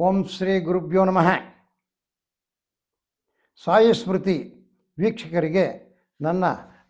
ಓಂ ಶ್ರೀ ಗುರುಭ್ಯೋ ನಮಃ. ಸಾಯಿ ಸ್ಮೃತಿ ವೀಕ್ಷಕರಿಗೆ ನನ್ನ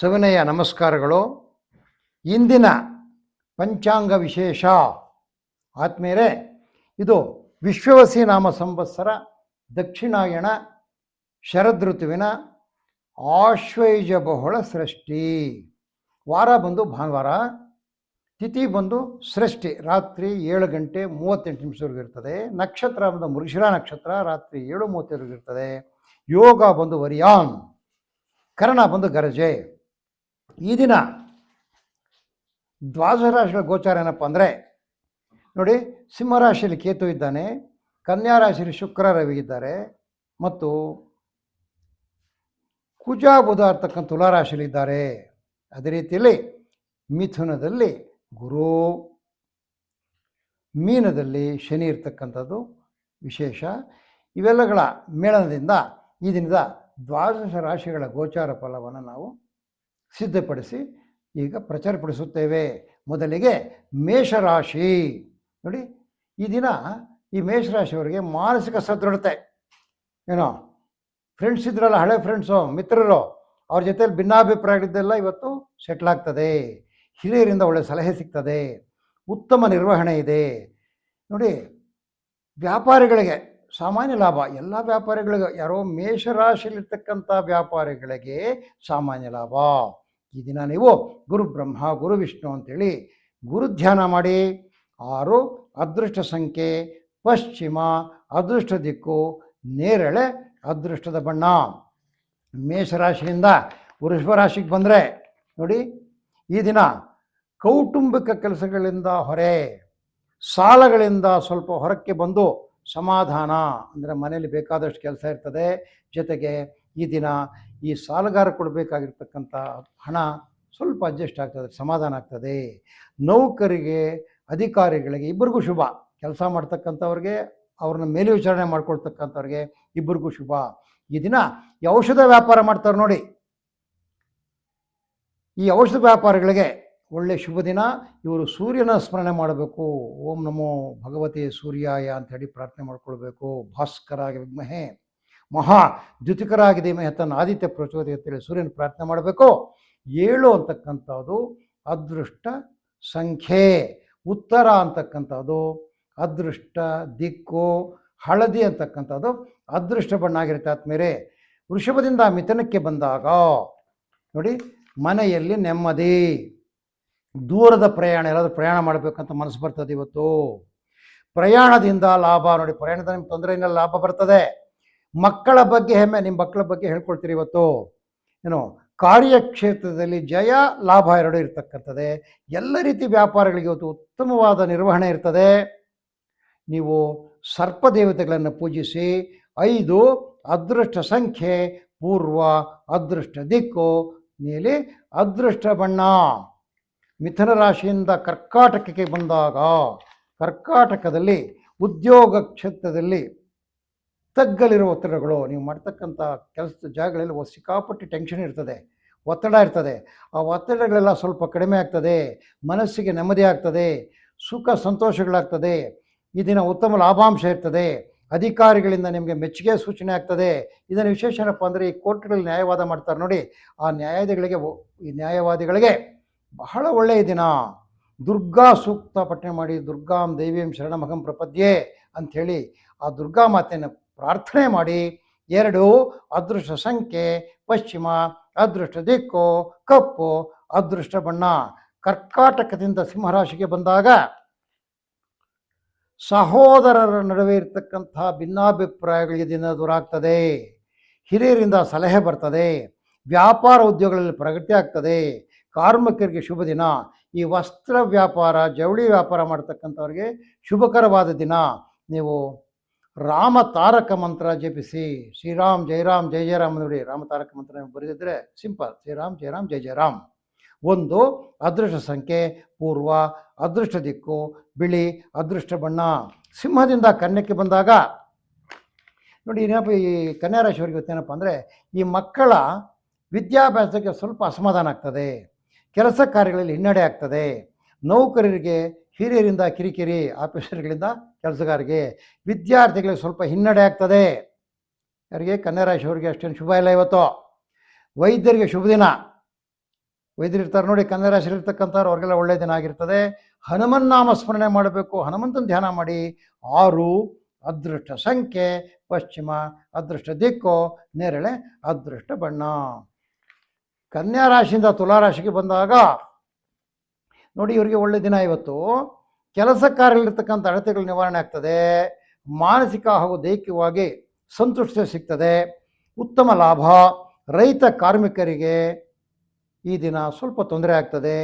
ಸವಿನಯ ನಮಸ್ಕಾರಗಳು. ಇಂದಿನ ಪಂಚಾಂಗ ವಿಶೇಷ. ಆತ್ಮೇಲೆ ಇದು ವಿಶ್ವವಸಿ ನಾಮ ಸಂವತ್ಸರ, ದಕ್ಷಿಣಾಯಣ ಶರದೃತುವಿನ ಆಶ್ವೈಜ ಬಹುಳ ಸೃಷ್ಟಿ. ವಾರ ಬಂದು ಭಾನುವಾರ ತಿಥಿ ಬಂದು ಸೃಷ್ಟಿ, ರಾತ್ರಿ ಏಳು ಗಂಟೆ ಮೂವತ್ತೆಂಟು ನಿಮಿಷವರೆಗೂ ಇರ್ತದೆ. ನಕ್ಷತ್ರ ಬಂದು ಮೃಷಿರ ನಕ್ಷತ್ರ ರಾತ್ರಿ ಏಳು ಮೂವತ್ತೆರಡು ಇರ್ತದೆ. ಯೋಗ ಬಂದು ವರಿಯಾನ್ ಕರ್ಣ ಬಂದು ಗರಜೆ. ಈ ದಿನ ದ್ವಾದಶ ರಾಶಿಗಳ ಗೋಚಾರ ಏನಪ್ಪ ಅಂದರೆ, ನೋಡಿ, ಸಿಂಹರಾಶಿಯಲ್ಲಿ ಕೇತು ಇದ್ದಾನೆ, ಕನ್ಯಾ ರಾಶಿಯಲ್ಲಿ ಶುಕ್ರ ರವಿ ಇದ್ದಾರೆ, ಮತ್ತು ಕುಜ ಬುಧ ಇರ್ತಕ್ಕಂಥ ತುಲಾರಾಶಿಯಲ್ಲಿದ್ದಾರೆ ಅದೇ ರೀತಿಯಲ್ಲಿ ಮಿಥುನದಲ್ಲಿ ಗುರು, ಮೀನದಲ್ಲಿ ಶನಿ ಇರ್ತಕ್ಕಂಥದ್ದು ವಿಶೇಷ. ಇವೆಲ್ಲಗಳ ಮೇಳನದಿಂದ ಈ ದಿನದ ದ್ವಾದಶ ರಾಶಿಗಳ ಗೋಚಾರ ಫಲವನ್ನು ನಾವು ಸಿದ್ಧಪಡಿಸಿ ಈಗ ಪ್ರಚಾರಪಡಿಸುತ್ತೇವೆ. ಮೊದಲಿಗೆ ಮೇಷರಾಶಿ. ನೋಡಿ, ಈ ದಿನ ಈ ಮೇಷರಾಶಿಯವರಿಗೆ ಮಾನಸಿಕ ಸದೃಢತೆ. ಏನೋ ಫ್ರೆಂಡ್ಸ್ ಇದ್ರಲ್ಲ, ಹಳೆ ಫ್ರೆಂಡ್ಸು ಮಿತ್ರರು, ಅವ್ರ ಜೊತೆಯಲ್ಲಿ ಭಿನ್ನಾಭಿಪ್ರಾಯಗಳಿದ್ದೆಲ್ಲ ಇವತ್ತು ಸೆಟ್ಲ್ ಆಗ್ತದೆ. ಹಿರಿಯರಿಂದ ಒಳ್ಳೆಯ ಸಲಹೆ ಸಿಗ್ತದೆ, ಉತ್ತಮ ನಿರ್ವಹಣೆ ಇದೆ. ನೋಡಿ, ವ್ಯಾಪಾರಿಗಳಿಗೆ ಸಾಮಾನ್ಯ ಲಾಭ, ಎಲ್ಲ ವ್ಯಾಪಾರಿಗಳಿಗೆ, ಯಾರೋ ಮೇಷರಾಶಿಯಲ್ಲಿರ್ತಕ್ಕಂಥ ವ್ಯಾಪಾರಿಗಳಿಗೆ ಸಾಮಾನ್ಯ ಲಾಭ. ಈ ದಿನ ನೀವು ಗುರು ಬ್ರಹ್ಮ, ಗುರು ವಿಷ್ಣು ಅಂತೇಳಿ ಗುರು ಧ್ಯಾನ ಮಾಡಿ, ಆರು ಅದೃಷ್ಟ ಸಂಖ್ಯೆ, ಪಶ್ಚಿಮ ಅದೃಷ್ಟ ದಿಕ್ಕು, ನೇರಳೆ ಅದೃಷ್ಟದ ಬಣ್ಣ. ಮೇಷರಾಶಿಯಿಂದ ವೃಷಭ ರಾಶಿಗೆ ಬಂದರೆ, ನೋಡಿ, ಈ ದಿನ ಕೌಟುಂಬಿಕ ಕೆಲಸಗಳಿಂದ ಹೊರೆ, ಸಾಲಗಳಿಂದ ಸ್ವಲ್ಪ ಹೊರಕ್ಕೆ ಬಂದು ಸಮಾಧಾನ ಅಂದರೆ ಮನೆಯಲ್ಲಿ ಬೇಕಾದಷ್ಟು ಕೆಲಸ ಇರ್ತದೆ. ಜೊತೆಗೆ ಈ ದಿನ ಈ ಸಾಲಗಾರ ಕೊಡಬೇಕಾಗಿರ್ತಕ್ಕಂಥ ಹಣ ಸ್ವಲ್ಪ ಅಡ್ಜಸ್ಟ್ ಆಗ್ತದೆ, ಸಮಾಧಾನ ಆಗ್ತದೆ. ನೌಕರಿಗೆ, ಅಧಿಕಾರಿಗಳಿಗೆ ಇಬ್ಬರಿಗೂ ಶುಭ. ಕೆಲಸ ಮಾಡ್ತಕ್ಕಂಥವ್ರಿಗೆ, ಅವ್ರನ್ನ ಮೇಲ್ವಿಚಾರಣೆ ಮಾಡ್ಕೊಳ್ತಕ್ಕಂಥವ್ರಿಗೆ ಇಬ್ಬರಿಗೂ ಶುಭ. ಈ ದಿನ ಈ ಔಷಧ ವ್ಯಾಪಾರ ಮಾಡ್ತಾರೆ ನೋಡಿ. ಈ ಔಷಧ ವ್ಯಾಪಾರಿಗಳಿಗೆ ಒಳ್ಳೆ ಶುಭ ದಿನ. ಇವರು ಸೂರ್ಯನ ಸ್ಮರಣೆ ಮಾಡಬೇಕು. ಓಂ ನಮೋ ಭಗವತಿ ಸೂರ್ಯಾಯ ಅಂತ ಹೇಳಿ ಪ್ರಾರ್ಥನೆ ಮಾಡ್ಕೊಳ್ಬೇಕು. ಭಾಸ್ಕರಾಗಿ ವಿಘ್ಮಹೆ ಮಹಾ ದ್ಯುತಿಕರಾಗಿದೆ ಮೇ ತನ್ನ ಆದಿತ್ಯ ಪ್ರಚೋದಯ ಅಂತೇಳಿ ಸೂರ್ಯನ ಪ್ರಾರ್ಥನೆ ಮಾಡಬೇಕು. ಏಳು ಅಂತಕ್ಕಂಥದ್ದು ಅದೃಷ್ಟ ಸಂಖ್ಯೆ. ಉತ್ತರ ಅಂತಕ್ಕಂಥದ್ದು ಅದೃಷ್ಟ, ದಿಕ್ಕು, ಹಳದಿ ಅಂತಕ್ಕಂಥದ್ದು ಅದೃಷ್ಟ ಬಣ್ಣ ಆಗಿರುತ್ತೆ ಆದ್ಮೇಲೆ ವೃಷಭದಿಂದ ಮಿಥನಕ್ಕೆ ಬಂದಾಗ ನೋಡಿ, ಮನೆಯಲ್ಲಿ ನೆಮ್ಮದಿ. ದೂರದ ಪ್ರಯಾಣ, ಎಲ್ಲಾದರೂ ಪ್ರಯಾಣ ಮಾಡಬೇಕಂತ ಮನಸ್ಸು ಬರ್ತದೆ ಇವತ್ತು. ಪ್ರಯಾಣದಿಂದ ಲಾಭ ನೋಡಿ ಪ್ರಯಾಣದ ನಿಮ್ಮ ತೊಂದರೆಯಿಂದ ಲಾಭ ಬರ್ತದೆ. ಮಕ್ಕಳ ಬಗ್ಗೆ ಹೆಮ್ಮೆ, ನಿಮ್ಮ ಮಕ್ಕಳ ಬಗ್ಗೆ ಹೇಳ್ಕೊಳ್ತೀರಿ ಇವತ್ತು. ಏನು, ಕಾರ್ಯಕ್ಷೇತ್ರದಲ್ಲಿ ಜಯ, ಲಾಭ ಎರಡು ಇರ್ತಕ್ಕಂಥದ್ದೇ. ಎಲ್ಲ ರೀತಿ ವ್ಯಾಪಾರಗಳಿಗೆ ಇವತ್ತು ಉತ್ತಮವಾದ ನಿರ್ವಹಣೆ ಇರ್ತದೆ. ನೀವು ಸರ್ಪ ದೇವತೆಗಳನ್ನು ಪೂಜಿಸಿ, ಐದು, ಅದೃಷ್ಟ ಸಂಖ್ಯೆ, ಪೂರ್ವ, ಅದೃಷ್ಟ ದಿಕ್ಕು ಮೇಲೆ ಅದೃಷ್ಟ ಬಣ್ಣ. ಮಿಥುನ ರಾಶಿಯಿಂದ ಕರ್ಕಾಟಕಕ್ಕೆ ಬಂದಾಗ ಕರ್ಕಾಟಕದಲ್ಲಿ ಉದ್ಯೋಗ ಕ್ಷೇತ್ರದಲ್ಲಿ ತಗ್ಗಲಿರುವ ಒತ್ತಡಗಳು, ನೀವು ಮಾಡ್ತಕ್ಕಂಥ ಕೆಲಸದ ಜಾಗಗಳಲ್ಲಿ ಸಿಕ್ಕಾಪಟ್ಟಿ ಟೆನ್ಷನ್ ಇರ್ತದೆ, ಒತ್ತಡ ಇರ್ತದೆ. ಆ ಒತ್ತಡಗಳೆಲ್ಲ ಸ್ವಲ್ಪ ಕಡಿಮೆ ಆಗ್ತದೆ, ಮನಸ್ಸಿಗೆ ನೆಮ್ಮದಿ ಆಗ್ತದೆ, ಸುಖ ಸಂತೋಷಗಳಾಗ್ತದೆ ಇದಿನ ಉತ್ತಮ ಲಾಭಾಂಶ ಇರ್ತದೆ, ಅಧಿಕಾರಿಗಳಿಂದ ನಿಮಗೆ ಮೆಚ್ಚುಗೆ ಸೂಚನೆ ಆಗ್ತದೆ. ಇದನ್ನು ವಿಶೇಷ ಏನಪ್ಪ ಅಂದರೆ ಈ ಕೋರ್ಟ್ಗಳಲ್ಲಿ ನ್ಯಾಯವಾದ ಮಾಡ್ತಾರೆ ನೋಡಿ, ಆ ನ್ಯಾಯಾಧಿಗಳಿಗೆ ಒ- ಈ ನ್ಯಾಯವಾದಿಗಳಿಗೆ ಬಹಳ ಒಳ್ಳೆಯ ದಿನ. ದುರ್ಗಾ ಸೂಕ್ತ ಪಠನೆ ಮಾಡಿ, ದುರ್ಗಾಂ ದೇವಿಯಂ ಶರಣಮಹಂ ಪ್ರಪದ್ಯೆ ಅಂಥೇಳಿ ಆ ದುರ್ಗಾ ಮಾತೆಯನ್ನು ಪ್ರಾರ್ಥನೆ ಮಾಡಿ. ಎರಡು, ಅದೃಷ್ಟ ಸಂಖ್ಯೆ, ಪಶ್ಚಿಮ, ಅದೃಷ್ಟ ದಿಕ್ಕು, ಕಪ್ಪು, ಅದೃಷ್ಟ ಬಣ್ಣ. ಕರ್ಕಾಟಕದಿಂದ ಸಿಂಹರಾಶಿಗೆ ಬಂದಾಗ ಸಹೋದರರ ನಡುವೆ ಇರತಕ್ಕಂಥ ಭಿನ್ನಾಭಿಪ್ರಾಯಗಳಿಗೆ ದಿನ ದೂರ ಆಗ್ತದೆ ಹಿರಿಯರಿಂದ ಸಲಹೆ ಬರ್ತದೆ. ವ್ಯಾಪಾರ ಉದ್ಯೋಗಗಳಲ್ಲಿ ಪ್ರಗತಿ ಆಗ್ತದೆ. ಕಾರ್ಮಿಕರಿಗೆ ಶುಭ ದಿನ. ಈ ವಸ್ತ್ರ ವ್ಯಾಪಾರ, ಜವಳಿ ವ್ಯಾಪಾರ ಮಾಡ್ತಕ್ಕಂಥವ್ರಿಗೆ ಶುಭಕರವಾದ ದಿನ. ನೀವು ರಾಮ ತಾರಕ ಮಂತ್ರ ಜಪಿಸಿ. ಶ್ರೀರಾಮ್ ಜಯರಾಮ್ ಜಯ ಜಯರಾಮ್ ನೋಡಿ ರಾಮ ತಾರಕ ಮಂತ್ರ ಬರೆದಿದ್ರೆ ಸಿಂಪಲ್. ಶ್ರೀರಾಮ್ ಜಯರಾಮ್ ಜಯ ಜಯರಾಮ್ ಒಂದು, ಅದೃಷ್ಟ ಸಂಖ್ಯೆ, ಪೂರ್ವ, ಅದೃಷ್ಟ ದಿಕ್ಕು, ಬಿಳಿ, ಅದೃಷ್ಟ ಬಣ್ಣ. ಸಿಂಹದಿಂದ ಕನ್ಯಕ್ಕೆ ಬಂದಾಗ ನೋಡಿ ಏನಪ್ಪ ಈ ಕನ್ಯಾ ರಾಶಿಯವರಿಗೆ ಇವತ್ತೇನಪ್ಪ ಅಂದರೆ ಈ ಮಕ್ಕಳ ವಿದ್ಯಾಭ್ಯಾಸಕ್ಕೆ ಸ್ವಲ್ಪ ಅಸಮಾಧಾನ ಆಗ್ತದೆ. ಕೆಲಸ ಕಾರ್ಯಗಳಲ್ಲಿ ಹಿನ್ನಡೆ ಆಗ್ತದೆ. ನೌಕರರಿಗೆ, ಹಿರಿಯರಿಂದ ಕಿರಿಕಿರಿ ಆಫೀಸರ್ಗಳಿಂದ ಕೆಲಸಗಾರರಿಗೆ ವಿದ್ಯಾರ್ಥಿಗಳಿಗೆ ಸ್ವಲ್ಪ ಹಿನ್ನಡೆ ಆಗ್ತದೆ. ಯಾರಿಗೆ? ಕನ್ಯಾ ರಾಶಿಯವರಿಗೆ ಅಷ್ಟೇನು ಶುಭ ಇಲ್ಲ ಇವತ್ತು. ವೈದ್ಯರಿಗೆ ಶುಭ ದಿನ. ವೈದ್ಯರು ಇರ್ತಾರೆ ನೋಡಿ ಕನ್ಯಾ ರಾಶಿ ಇರ್ತಕ್ಕಂಥವ್ರು ಅವ್ರಿಗೆಲ್ಲ ಒಳ್ಳೆಯ ದಿನ ಆಗಿರ್ತದೆ. ಹನುಮನ್ ನಾಮ ಸ್ಮರಣೆ ಮಾಡಬೇಕು. ಹನುಮಂತನ ಧ್ಯಾನ ಮಾಡಿ. ಆರು, ಅದೃಷ್ಟ ಸಂಖ್ಯೆ, ಪಶ್ಚಿಮ, ಅದೃಷ್ಟ ದಿಕ್ಕು, ನೇರಳೆ, ಅದೃಷ್ಟ ಬಣ್ಣ. ಕನ್ಯಾ ರಾಶಿಯಿಂದ ತುಲಾ ರಾಶಿಗೆ ಬಂದಾಗ, ನೋಡಿ ಇವರಿಗೆ ಒಳ್ಳೆ ದಿನ ಇವತ್ತು. ಕೆಲಸ ಕಾರ್ಯದಲ್ಲಿರ್ತಕ್ಕಂಥ ಅಳತೆಗಳು ನಿವಾರಣೆ ಆಗ್ತದೆ. ಮಾನಸಿಕ ಹಾಗೂ ದೈಹಿಕವಾಗಿ ಸಂತುಷ್ಟ ಸಿಗ್ತದೆ. ಉತ್ತಮ ಲಾಭ. ರೈತ ಕಾರ್ಮಿಕರಿಗೆ ಈ ದಿನ ಸ್ವಲ್ಪ ತೊಂದರೆ ಆಗ್ತದೆ.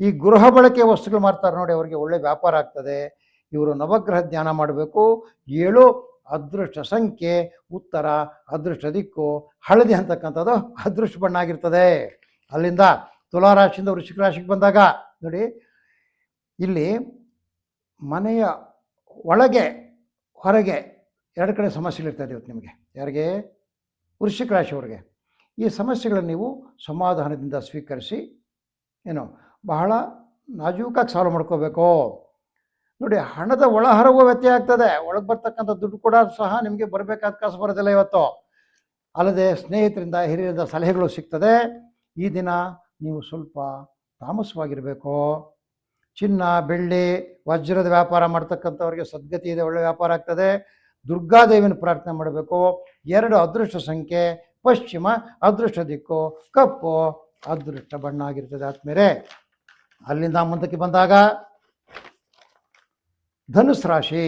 ಈ ಗೃಹ ಬಳಕೆ ವಸ್ತುಗಳು ಮಾಡ್ತಾರೆ ನೋಡಿ, ಅವರಿಗೆ ಒಳ್ಳೆ ವ್ಯಾಪಾರ ಆಗ್ತದೆ. ಇವರು ನವಗ್ರಹ ಧ್ಯಾನ ಮಾಡಬೇಕು. ಏಳು ಅದೃಷ್ಟ ಸಂಖ್ಯೆ, ಉತ್ತರ, ಅದೃಷ್ಟ ದಿಕ್ಕು, ಹಳದಿ ಅಂತಕ್ಕಂಥದ್ದು ಅದೃಷ್ಟ ಬಣ್ಣ ಆಗಿರ್ತದೆ. ಅಲ್ಲಿಂದ ತುಲಾರಾಶಿಯಿಂದ ವೃಶ್ಚಿಕ ರಾಶಿಗೆ ಬಂದಾಗ ನೋಡಿ, ಇಲ್ಲಿ ಮನೆಯ ಒಳಗೆ, ಹೊರಗೆ ಎರಡು ಕಡೆ ಸಮಸ್ಯೆಗಳಿರ್ತದೆ ಇವತ್ತು ನಿಮಗೆ. ಯಾರಿಗೆ? ವೃಶ್ಚಿಕ ರಾಶಿಯವ್ರಿಗೆ. ಈ ಸಮಸ್ಯೆಗಳನ್ನು ನೀವು ಸಮಾಧಾನದಿಂದ ಸ್ವೀಕರಿಸಿ, ಏನು ಬಹಳ ನಾಜೂಕಾಗಿ ಸಾಲ್ವ್ ಮಾಡ್ಕೋಬೇಕು. ನೋಡಿ, ಹಣದ ಒಳಹರವು ವ್ಯತ್ಯಯ ಆಗ್ತದೆ. ಒಳಗೆ ಬರ್ತಕ್ಕಂಥ ದುಡ್ಡು ಕೂಡ ಸಹ ನಿಮಗೆ ಬರಬೇಕಾದ ಕಾಸು ಬರೋದಿಲ್ಲ ಇವತ್ತು. ಅಲ್ಲದೆ ಸ್ನೇಹಿತರಿಂದ, ಹಿರಿಯರಿಂದ ಸಲಹೆಗಳು ಸಿಗ್ತದೆ. ಈ ದಿನ ನೀವು ಸ್ವಲ್ಪ ತಾಮಸವಾಗಿರಬೇಕು. ಚಿನ್ನ, ಬೆಳ್ಳಿ, ವಜ್ರದ ವ್ಯಾಪಾರ ಮಾಡ್ತಕ್ಕಂಥವ್ರಿಗೆ ಸದ್ಗತಿ ಇದೆ, ಒಳ್ಳೆ ವ್ಯಾಪಾರ ಆಗ್ತದೆ. ದುರ್ಗಾದೇವಿನ ಪ್ರಾರ್ಥನೆ ಮಾಡಬೇಕು. ಎರಡು ಅದೃಷ್ಟ ಸಂಖ್ಯೆ, ಪಶ್ಚಿಮ ಅದೃಷ್ಟ ದಿಕ್ಕು, ಕಪ್ಪು ಅದೃಷ್ಟ ಬಣ್ಣ ಆಗಿರ್ತದೆ ಆದ್ಮೇಲೆ. ಅಲ್ಲಿಂದ ಮುಂದಕ್ಕೆ ಬಂದಾಗ ಧನುಸ್ ರಾಶಿ.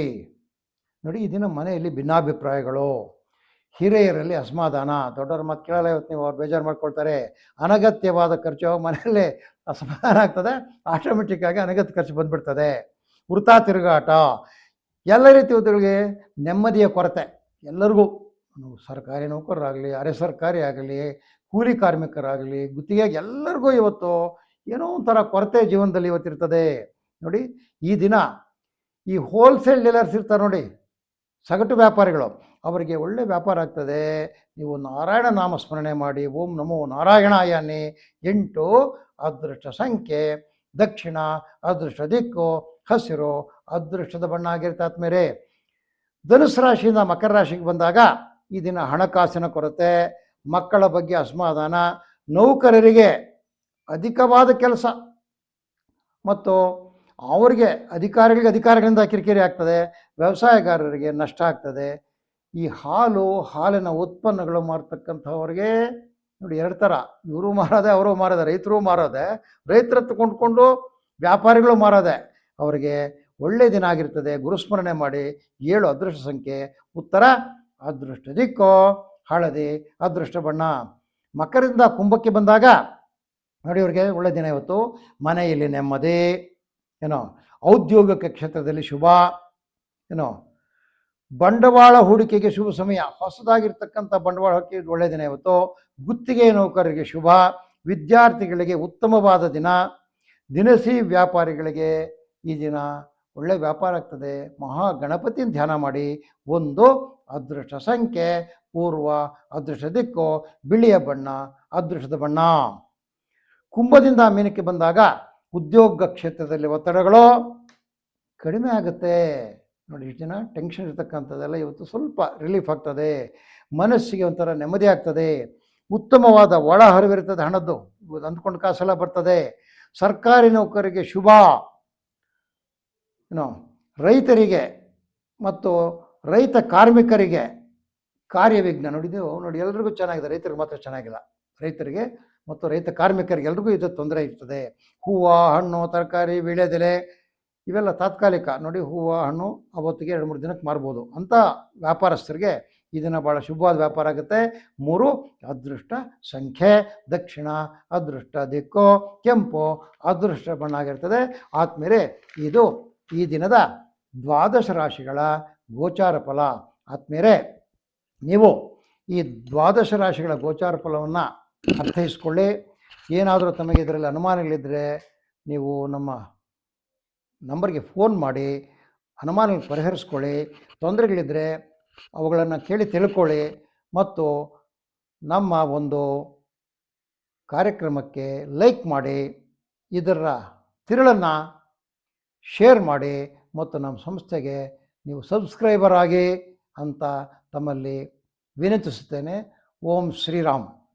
ನೋಡಿ, ಈ ದಿನ ಮನೆಯಲ್ಲಿ ಭಿನ್ನಾಭಿಪ್ರಾಯಗಳು. ಹಿರಿಯರಲ್ಲಿ ಅಸಮಾಧಾನ, ದೊಡ್ಡವ್ರ ಮಾತು ಕೇಳಲ್ಲ ಇವತ್ತು ನೀವು, ಅವ್ರು ಬೇಜಾರು ಮಾಡ್ಕೊಳ್ತಾರೆ. ಅನಗತ್ಯವಾದ ಖರ್ಚು ಮನೆಯಲ್ಲೇ ಅಸಮಾಧಾನ ಆಗ್ತದೆ. ಆಟೋಮೆಟಿಕ್ಕಾಗಿ ಅನಗತ್ಯ ಖರ್ಚು ಬಂದ್ಬಿಡ್ತದೆ. ವೃತ ತಿರುಗಾಟ. ಎಲ್ಲ ರೀತಿ ಇವತ್ತುಗಳಿಗೆ ನೆಮ್ಮದಿಯ ಕೊರತೆ. ಎಲ್ಲರಿಗೂ ಸರ್ಕಾರಿ ನೌಕರರಾಗಲಿ, ಅರೆ ಸರ್ಕಾರಿ ಆಗಲಿ, ಕೂಲಿ ಕಾರ್ಮಿಕರಾಗಲಿ ಗುತ್ತಿಗೆ ಎಲ್ಲರಿಗೂ ಇವತ್ತು ಏನೋ ಒಂಥರ ಕೊರತೆ ಜೀವನದಲ್ಲಿ ಇವತ್ತಿರ್ತದೆ. ನೋಡಿ, ಈ ದಿನ ಈ ಹೋಲ್ಸೇಲ್ ಡೀಲರ್ಸ್ ಇರ್ತಾರೆ ನೋಡಿ, ಸಗಟು ವ್ಯಾಪಾರಿಗಳು, ಅವರಿಗೆ ಒಳ್ಳೆ ವ್ಯಾಪಾರ ಆಗ್ತದೆ. ನೀವು ನಾರಾಯಣ ನಾಮ ಸ್ಮರಣೆ ಮಾಡಿ, ಓಂ ನಮೋ ನಾರಾಯಣಾಯ ಅನ್ನಿ ಎಂಟು ಅದೃಷ್ಟ ಸಂಖ್ಯೆ, ದಕ್ಷಿಣ ಅದೃಷ್ಟ ದಿಕ್ಕು, ಹಸಿರು ಅದೃಷ್ಟದ ಬಣ್ಣ ಆಗಿರುತ್ತೆ ಆದ್ಮೇಲೆ ಧನುಸ್ ರಾಶಿಯಿಂದ ಮಕರ ರಾಶಿಗೆ ಬಂದಾಗ ಈ ದಿನ ಹಣಕಾಸಿನ ಕೊರತೆ, ಮಕ್ಕಳ ಬಗ್ಗೆ ಅಸಮಾಧಾನ, ನೌಕರರಿಗೆ ಅಧಿಕವಾದ ಕೆಲಸ ಮತ್ತು ಅವರಿಗೆ ಅಧಿಕಾರಿಗಳಿಗೆ ಅಧಿಕಾರಿಗಳಿಂದ ಕಿರಿಕಿರಿ ಆಗ್ತದೆ, ವ್ಯವಸಾಯಗಾರರಿಗೆ ನಷ್ಟ ಆಗ್ತದೆ. ಈ ಹಾಲು, ಹಾಲಿನ ಉತ್ಪನ್ನಗಳು ಮಾರತಕ್ಕಂಥವ್ರಿಗೆ ನೋಡಿ ಎರಡು ಥರ. ಇವರು ಮಾರೋದೆ, ಅವರು ಮಾರೋದೆ, ರೈತರು ಮಾರೋದೆ, ರೈತರ ಕೊಂಡ್ಕೊಂಡು ವ್ಯಾಪಾರಿಗಳು ಮಾರೋದೆ. ಅವರಿಗೆ ಒಳ್ಳೆಯ ದಿನ ಆಗಿರ್ತದೆ, ಗುರುಸ್ಮರಣೆ ಮಾಡಿ ಏಳು ಅದೃಷ್ಟ ಸಂಖ್ಯೆ. ಉತ್ತರ, ಅದೃಷ್ಟ ದಿಕ್ಕೋ, ಹಳದಿ, ಅದೃಷ್ಟ ಬಣ್ಣ. ಮಕರಿಂದ ಕುಂಭಕ್ಕೆ ಬಂದಾಗ ನೋಡಿ ಅವ್ರಿಗೆ ಒಳ್ಳೆ ದಿನ ಇವತ್ತು. ಮನೆಯಲ್ಲಿ ನೆಮ್ಮದಿ. ಏನೋ ಔದ್ಯೋಗಿಕ ಕ್ಷೇತ್ರದಲ್ಲಿ ಶುಭ ಏನೋ ಬಂಡವಾಳ ಹೂಡಿಕೆಗೆ ಶುಭ ಸಮಯ. ಹೊಸದಾಗಿರ್ತಕ್ಕಂಥ ಬಂಡವಾಳ ಹೂಡಿಕೆ ಒಳ್ಳೆಯ ದಿನ ಇವತ್ತು. ಗುತ್ತಿಗೆ ನೌಕರರಿಗೆ ಶುಭ. ವಿದ್ಯಾರ್ಥಿಗಳಿಗೆ ಉತ್ತಮವಾದ ದಿನ. ದಿನಸಿ ವ್ಯಾಪಾರಿಗಳಿಗೆ ಈ ದಿನ ಒಳ್ಳೆ ವ್ಯಾಪಾರ ಆಗ್ತದೆ. ಮಹಾ ಗಣಪತಿನ ಧ್ಯಾನ ಮಾಡಿ. ಒಂದು ಅದೃಷ್ಟ ಸಂಖ್ಯೆ, ಪೂರ್ವ ಅದೃಷ್ಟ ದಿಕ್ಕು, ಬಿಳಿಯ ಬಣ್ಣ, ಅದೃಷ್ಟದ ಬಣ್ಣ. ಕುಂಭದಿಂದ ಮೀನಕ್ಕೆ ಬಂದಾಗ ಉದ್ಯೋಗ ಕ್ಷೇತ್ರದಲ್ಲಿ ಒತ್ತಡಗಳು ಕಡಿಮೆ ಆಗುತ್ತೆ. ನೋಡಿ, ಇಷ್ಟು ಜನ ಟೆನ್ಷನ್ ಇರ್ತಕ್ಕಂಥದ್ದೆಲ್ಲ ಇವತ್ತು ಸ್ವಲ್ಪ ರಿಲೀಫ್ ಆಗ್ತದೆ. ಮನಸ್ಸಿಗೆ ಒಂಥರ ನೆಮ್ಮದಿ ಆಗ್ತದೆ. ಉತ್ತಮವಾದ ಒಳ ಹರಿವಿರ್ತದೆ ಹಣದ್ದು. ಇವತ್ತು ಅಂದ್ಕೊಂಡು ಕಾಸೆಲ್ಲ ಬರ್ತದೆ. ಸರ್ಕಾರಿ ನೌಕರಿಗೆ ಶುಭ. ಏನೋ, ರೈತರಿಗೆ ಮತ್ತು ರೈತ ಕಾರ್ಮಿಕರಿಗೆ ಕಾರ್ಯವಿಘ್ನ. ನೋಡಿದ್ದೆವು ನೋಡಿ, ಎಲ್ರಿಗೂ ಚೆನ್ನಾಗಿದೆ. ರೈತರಿಗೆ ಮಾತ್ರ ಚೆನ್ನಾಗಿಲ್ಲ. ರೈತರಿಗೆ ಮತ್ತು ರೈತ ಕಾರ್ಮಿಕರಿಗೆ ಎಲ್ರಿಗೂ ಇದು ತೊಂದರೆ ಇರ್ತದೆ. ಹೂವು, ಹಣ್ಣು, ತರಕಾರಿ ವೀಳ್ಯದೆಲೆ ಇವೆಲ್ಲ ತಾತ್ಕಾಲಿಕ. ನೋಡಿ, ಹೂವು, ಹಣ್ಣು ಅವತ್ತಿಗೆ ಎರಡು, ಮೂರು ದಿನಕ್ಕೆ ಮಾರ್ಬೋದು. ಅಂಥ ವ್ಯಾಪಾರಸ್ಥರಿಗೆ ಇದನ್ನು ಭಾಳ ಶುಭವಾದ ವ್ಯಾಪಾರ ಆಗುತ್ತೆ. ಮೂರು, ಅದೃಷ್ಟ ಸಂಖ್ಯೆ, ದಕ್ಷಿಣ, ಅದೃಷ್ಟ ದಿಕ್ಕು, ಕೆಂಪು, ಅದೃಷ್ಟ ಬಣ್ಣ ಆಗಿರ್ತದೆ ಆದ್ಮೇಲೆ ಇದು ಈ ದಿನದ ದ್ವಾದಶ ರಾಶಿಗಳ ಗೋಚಾರ ಫಲ. ಆದ್ಮೇಲೆ ನೀವು ಈ ದ್ವಾದಶ ರಾಶಿಗಳ ಗೋಚಾರ ಫಲವನ್ನು ಅರ್ಥೈಸ್ಕೊಳ್ಳಿ ಏನಾದರೂ ತಮಗೆ ಇದರಲ್ಲಿ ಅನುಮಾನಗಳಿದ್ದರೆ ನೀವು ನಮ್ಮ ನಂಬರ್ಗೆ ಫೋನ್ ಮಾಡಿ, ಅನುಮಾನಗಳು ಪರಿಹರಿಸ್ಕೊಳ್ಳಿ. ತೊಂದರೆಗಳಿದ್ದರೆ ಅವುಗಳನ್ನು ಕೇಳಿ ತಿಳ್ಕೊಳ್ಳಿ. ಮತ್ತು ನಮ್ಮ ಒಂದು ಕಾರ್ಯಕ್ರಮಕ್ಕೆ ಲೈಕ್ ಮಾಡಿ, ಇದರ ತಿರುಳನ್ನು ಶೇರ್ ಮಾಡಿ ಮತ್ತು ನಮ್ಮ ಸಂಸ್ಥೆಗೆ ನೀವು ಸಬ್ಸ್ಕ್ರೈಬರ್ ಆಗಿ ಅಂತ ತಮ್ಮಲ್ಲಿ ವಿನಂತಿಸುತ್ತೇನೆ. ಓಂ ಶ್ರೀರಾಮ್.